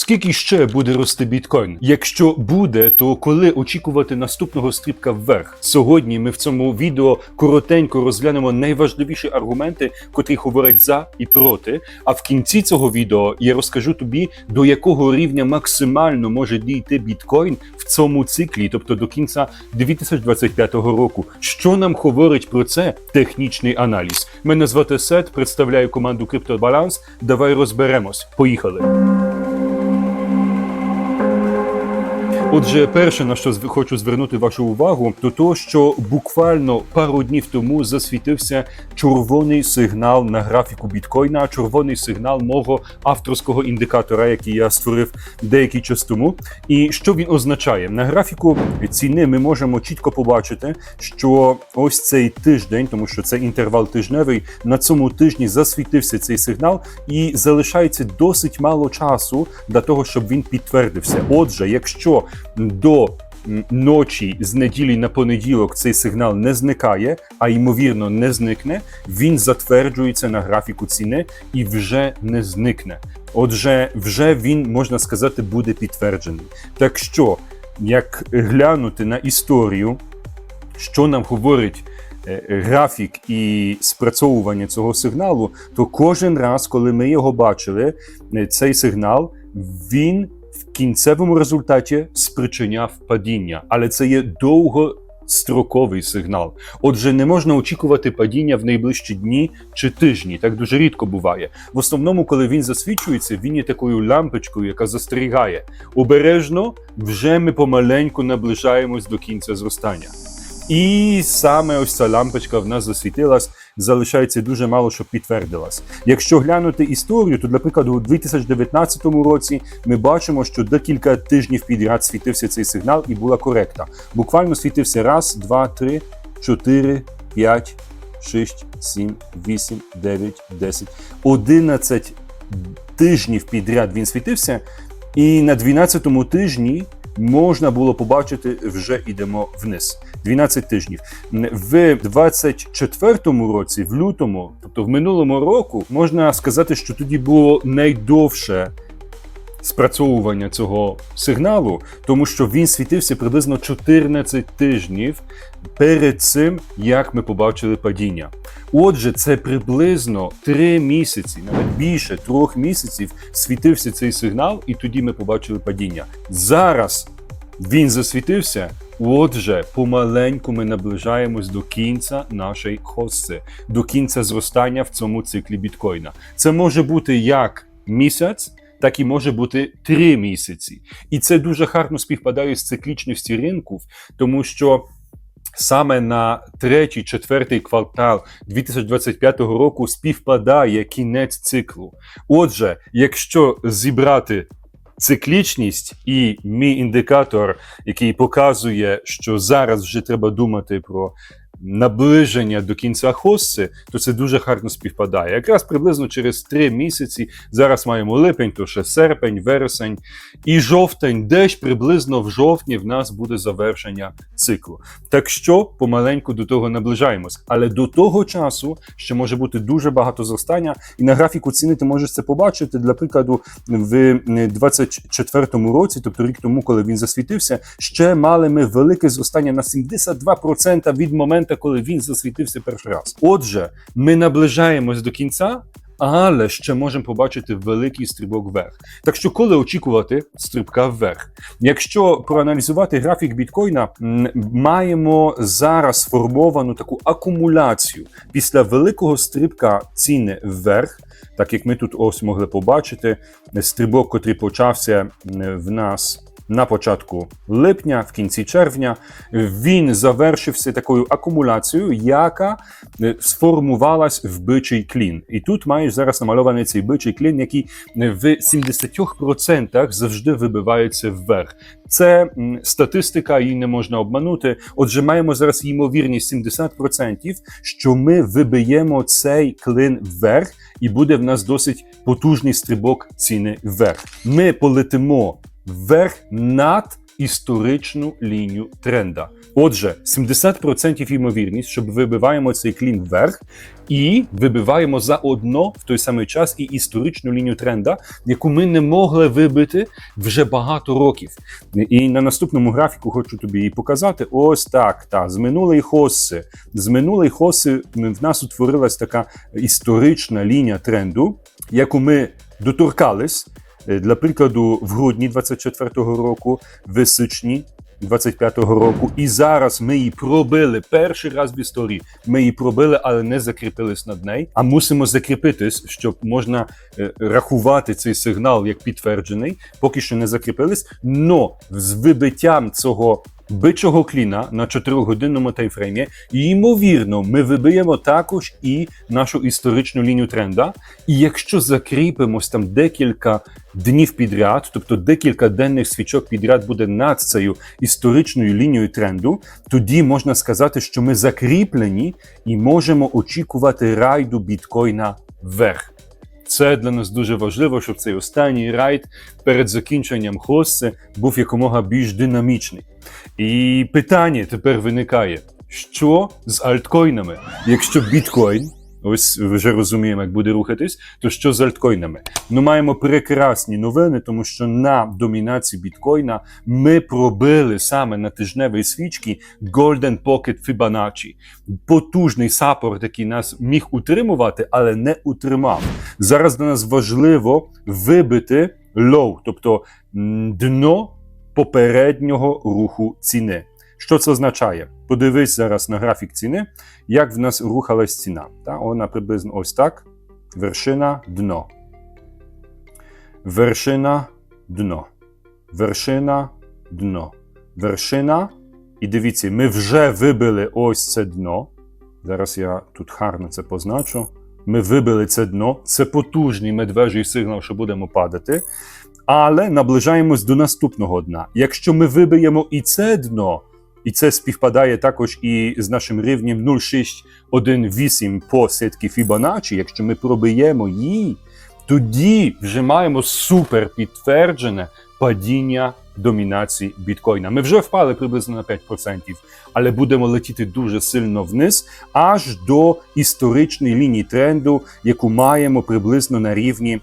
Скільки ще буде рости біткоін? Якщо буде, то коли очікувати наступного стрибка вверх? Сьогодні ми в цьому відео коротенько розглянемо найважливіші аргументи, котрі говорять за і проти. А в кінці цього відео я розкажу тобі, до якого рівня максимально може дійти біткоін в цьому циклі, тобто до кінця 2025 року. Що нам говорить про це технічний аналіз? Мене звати Сет, представляю команду Криптобаланс. Давай розберемось. Поїхали. Отже, перше на що хочу звернути вашу увагу, то то, що буквально пару днів тому засвітився червоний сигнал на графіку біткоїна, червоний сигнал мого авторського індикатора, який я створив деякий час тому. І що він означає? На графіку ціни ми можемо чітко побачити, що ось цей тиждень, тому що це інтервал тижневий, на цьому тижні засвітився цей сигнал, і залишається досить мало часу для того, щоб він підтвердився. Отже, якщо до ночі з неділі на понеділок цей сигнал не зникає, а ймовірно не зникне, він затверджується на графіку ціни і вже не зникне. Отже, вже він можна сказати буде підтверджений. Так що, як глянути на історію, що нам говорить е, графік і спрацьовування цього сигналу, то кожен раз, коли ми його бачили, е, цей сигнал, він кінцевому результаті спричиняв падіння, але це є довгостроковий сигнал. Отже, не можна очікувати падіння в найближчі дні чи тижні. Так дуже рідко буває. В основному, коли він засвічується, він є такою лампочкою, яка застерігає. Обережно вже ми помаленьку наближаємось до кінця зростання. І саме ось ця лампочка в нас засвітилась, залишається дуже мало, щоб підтвердилась. Якщо глянути історію, то, для прикладу, у 2019 році ми бачимо, що декілька тижнів підряд світився цей сигнал і була коректа. Буквально світився раз, два, три, чотири, п'ять, шість, сім, вісім, дев'ять, десять, одинадцять тижнів підряд він світився, і на 12-му тижні можна було побачити, вже йдемо вниз. 12 тижнів. В 24-му році, в лютому, тобто в минулому року, можна сказати, що тоді було найдовше спрацьовування цього сигналу, тому що він світився приблизно 14 тижнів перед цим, як ми побачили падіння. Отже, це приблизно 3 місяці, навіть більше трьох місяців світився цей сигнал, і тоді ми побачили падіння. Зараз він засвітився. Отже, помаленьку ми наближаємось до кінця нашої хости, до кінця зростання в цьому циклі біткоїна. Це може бути як місяць, так і може бути три місяці. І це дуже гарно співпадає з циклічністю ринку, тому що. Саме на третій, четвертий квартал 2025 року співпадає кінець циклу. Отже, якщо зібрати циклічність і мій індикатор, який показує, що зараз вже треба думати про наближення до кінця хости, то це дуже гарно співпадає. Якраз приблизно через три місяці зараз маємо липень, то ще серпень, вересень і жовтень, десь приблизно в жовтні в нас буде завершення циклу. Так що помаленьку до того наближаємось. Але до того часу ще може бути дуже багато зростання, і на графіку ціни ти можеш це побачити. Для прикладу, в 24-му році, тобто рік тому, коли він засвітився, ще мали ми велике зростання на 72% від моменту, коли він засвітився перший раз. Отже, ми наближаємось до кінця. Але ще можемо побачити великий стрибок вверх. Так що, коли очікувати стрибка вверх? Якщо проаналізувати графік біткоїна, маємо зараз сформовану таку акумуляцію після великого стрибка ціни вверх, так як ми тут ось могли побачити, стрибок, котрий почався в нас. На початку липня, в кінці червня, він завершився такою акумуляцією, яка е, сформувалась в бичий клін. І тут маєш зараз намальований цей бичий клін, який е, в 70% завжди вибивається вверх. Це статистика, її не можна обманути. Отже, маємо зараз ймовірність 70%, що ми вибиємо цей клин вверх, і буде в нас досить потужний стрибок ціни вверх. Ми полетимо вверх над історичну лінію тренда. Отже, 70% ймовірність, що вибиваємо цей клін вверх і вибиваємо заодно в той самий час і історичну лінію тренда, яку ми не могли вибити вже багато років. І на наступному графіку хочу тобі її показати. Ось так. Та з минулої хоси. З минулої хоси в нас утворилась така історична лінія тренду, яку ми доторкались. Е, Для прикладу, в грудні 24-го року, в січні 25-го року, і зараз ми її пробили перший раз в історії. Ми її пробили, але не закріпились над нею. А мусимо закріпитись, щоб можна е, рахувати цей сигнал як підтверджений. Поки що не закріпились. Но з вибиттям цього. Бичого кліна на 4-годинному таймфреймі, і ймовірно, ми вибиємо також і нашу історичну лінію тренда. І якщо закріпимось там декілька днів підряд, тобто декілька денних свічок підряд буде над цією історичною лінією тренду, тоді можна сказати, що ми закріплені і можемо очікувати райду біткоїна вверх. Це для нас дуже важливо, щоб цей останній райд перед закінченням хосси був якомога більш динамічний. І питання тепер виникає: що з альткоїнами? Якщо біткоін, ось вже розуміємо, як буде рухатись, то що з альткоїнами? Ну, маємо прекрасні новини, тому що на домінації біткоїна ми пробили саме на тижневій свічці Golden Pocket Fibonacci. Потужний саппорт, який нас міг утримувати, але не утримав. Зараз для нас важливо вибити low, тобто дно попереднього руху ціни. Що це означає? Подивись зараз на графік ціни, як в нас рухалась ціна. Та? Вона приблизно ось так. Вершина, дно. Вершина, дно. Вершина, дно. Вершина. І дивіться, ми вже вибили ось це дно. Зараз я тут гарно це позначу. Ми вибили це дно. Це потужний медвежий сигнал, що будемо падати. Але наближаємось до наступного дна. Якщо ми вибиємо і це дно, і це співпадає також і з нашим рівнем 0,618 по сітки Fibonacci, якщо ми пробиємо її, тоді вже маємо супер підтверджене падіння домінації біткоїна. Ми вже впали приблизно на 5%, але будемо летіти дуже сильно вниз, аж до історичної лінії тренду, яку маємо приблизно на рівні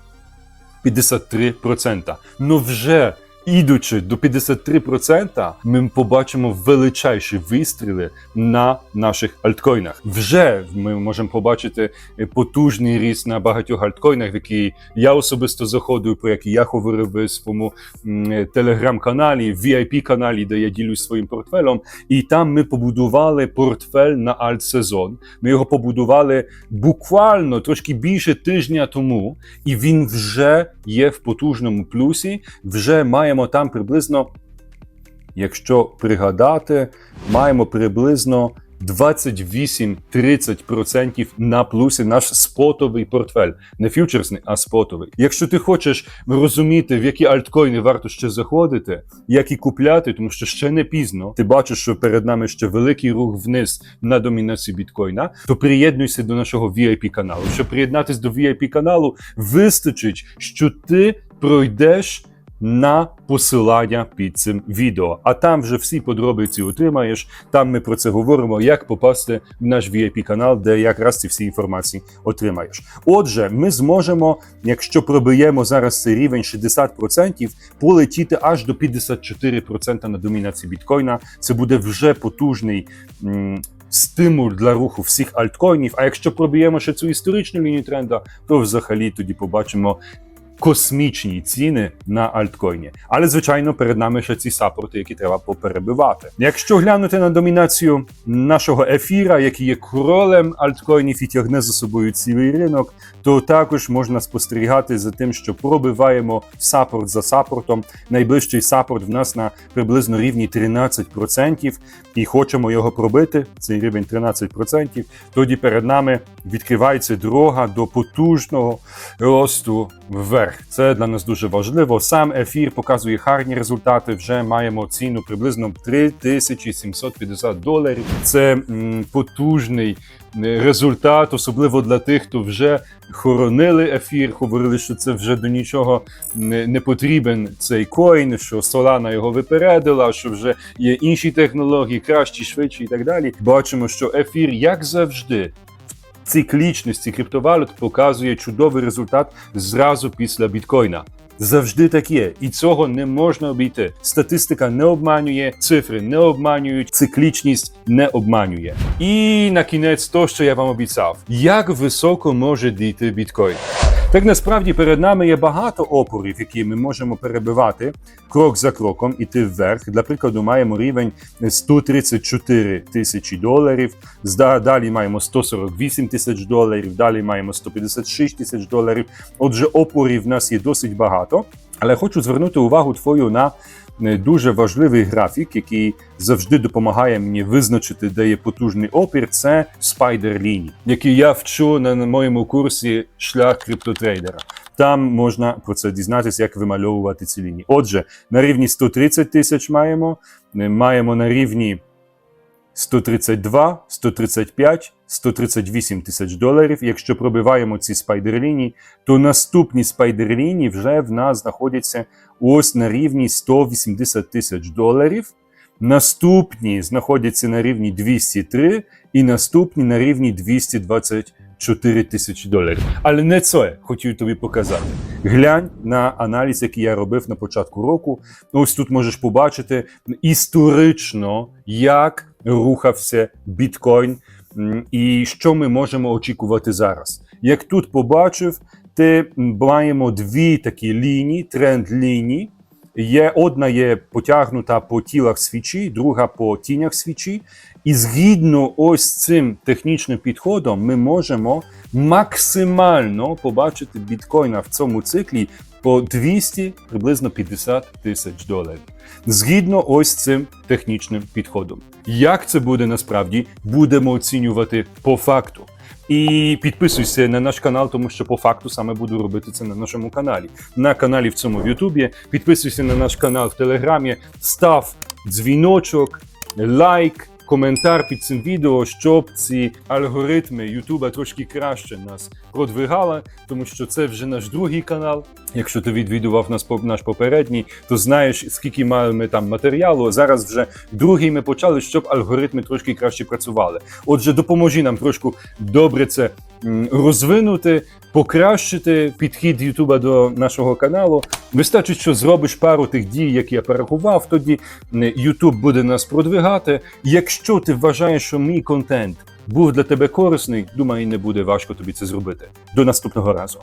53%. Ну вже ідучи до 53%, ми побачимо величайші вистріли на наших альткоїнах. Вже ми можемо побачити потужний ріст на багатьох альткоїнах, в які я особисто заходив, про які я говорив в своєму телеграм-каналі, VIP-каналі, де я ділюсь своїм портфелем. І там ми побудували портфель на альт-сезон. Ми його побудували буквально трошки більше тижня тому, і він вже є в потужному плюсі. Вже маємо там приблизно, якщо пригадати, маємо приблизно 28-30% на плюсі наш спотовий портфель, не фьючерсний, а спотовий. Якщо ти хочеш розуміти, в які альткоїни варто ще заходити, як і купляти, тому що ще не пізно, ти бачиш, що перед нами ще великий рух вниз на домінації біткоїна, то приєднуйся до нашого VIP каналу. Щоб приєднатись до VIP каналу, вистачить, що ти пройдеш на посилання під цим відео. А там вже всі подробиці отримаєш. Там ми про це говоримо, як попасти в наш VIP канал, де якраз ці всі інформації отримаєш. Отже, ми зможемо, якщо пробиємо зараз цей рівень 60%, полетіти аж до 54% на домінації біткоїна. Це буде вже потужний. Стимул для руху всіх альткоїнів. А якщо проб'ємо ще цю історичну лінію тренда, то взагалі тоді побачимо космічні ціни на альткоїні. Але звичайно, перед нами ще ці сапорти, які треба поперебивати. Якщо глянути на домінацію нашого ефіра, який є королем альткоїнів і тягне за собою цілий ринок, то також можна спостерігати за тим, що пробиваємо сапорт за сапортом. Найближчий сапорт в нас на приблизно рівні 13%, і хочемо його пробити. Цей рівень 13%. Тоді перед нами відкривається дорога до потужного росту вверх. Вверх. Це для нас дуже важливо. Сам ефір показує гарні результати. Вже маємо ціну приблизно 3750 доларів. Це потужний результат, особливо для тих, хто вже хоронили ефір, говорили, що це вже до нічого не, потрібен цей коін, що Solana його випередила, що вже є інші технології, кращі, швидші і так далі. Бачимо, що ефір, як завжди, циклічності криптовалют показує чудовий результат зразу після біткоїна. Завжди так є, і цього не можна обійти. Статистика не обманює, цифри не обманюють, циклічність не обманює. І на кінець то, що я вам обіцяв, як високо може дійти біткоін. Так насправді перед нами є багато опорів, які ми можемо перебивати крок за кроком, іти вверх. Для прикладу, маємо рівень 134 тисячі доларів. Далі маємо 148 тисяч доларів, далі маємо 156 тисяч доларів. Отже, опорів в нас є досить багато. Але хочу звернути увагу твою на дуже важливий графік, який завжди допомагає мені визначити, де є потужний опір. Це спайдер-ліні, який я вчу на моєму курсі шлях криптотрейдера. Там можна про це дізнатися, як вимальовувати ці лінії. Отже, на рівні 130 тисяч маємо, маємо на рівні 132, 135, 138 тисяч доларів. Якщо пробиваємо ці спайдер-лінії, то наступні спайдер-лінії вже в нас знаходяться ось на рівні 180 тисяч доларів. Наступні знаходяться на рівні 203 і наступні на рівні 224 тисячі доларів. Але не це хотів тобі показати. Глянь на аналіз, який я робив на початку року. Ось тут можеш побачити історично, як рухався біткоін і що ми можемо очікувати зараз. Як тут побачив, ти маємо дві такі лінії, тренд лінії. Є одна є потягнута по тілах свічі, друга по тінях свічі. І згідно ось цим технічним підходом, ми можемо максимально побачити біткоїна в цьому циклі по 200 приблизно 50 тисяч доларів. Згідно ось цим технічним підходом. Як це буде насправді, будемо оцінювати по факту. І підписуйся на наш канал, тому що по факту саме буду робити це на нашому каналі. На каналі в цьому в Ютубі. Підписуйся на наш канал в Телеграмі, став дзвіночок, лайк, коментар під цим відео, щоб ці алгоритми Ютуба трошки краще нас продвигали, тому що це вже наш другий канал. Якщо ти відвідував нас наш попередній, то знаєш, скільки маємо там матеріалу. Зараз вже другий ми почали, щоб алгоритми трошки краще працювали. Отже, допоможи нам трошку добре це розвинути, покращити підхід Ютуба до нашого каналу. Вистачить, що зробиш пару тих дій, які я порахував, тоді Ютуб буде нас продвигати. Якщо ти вважаєш, що мій контент був для тебе корисний, думаю, не буде важко тобі це зробити. До наступного разу.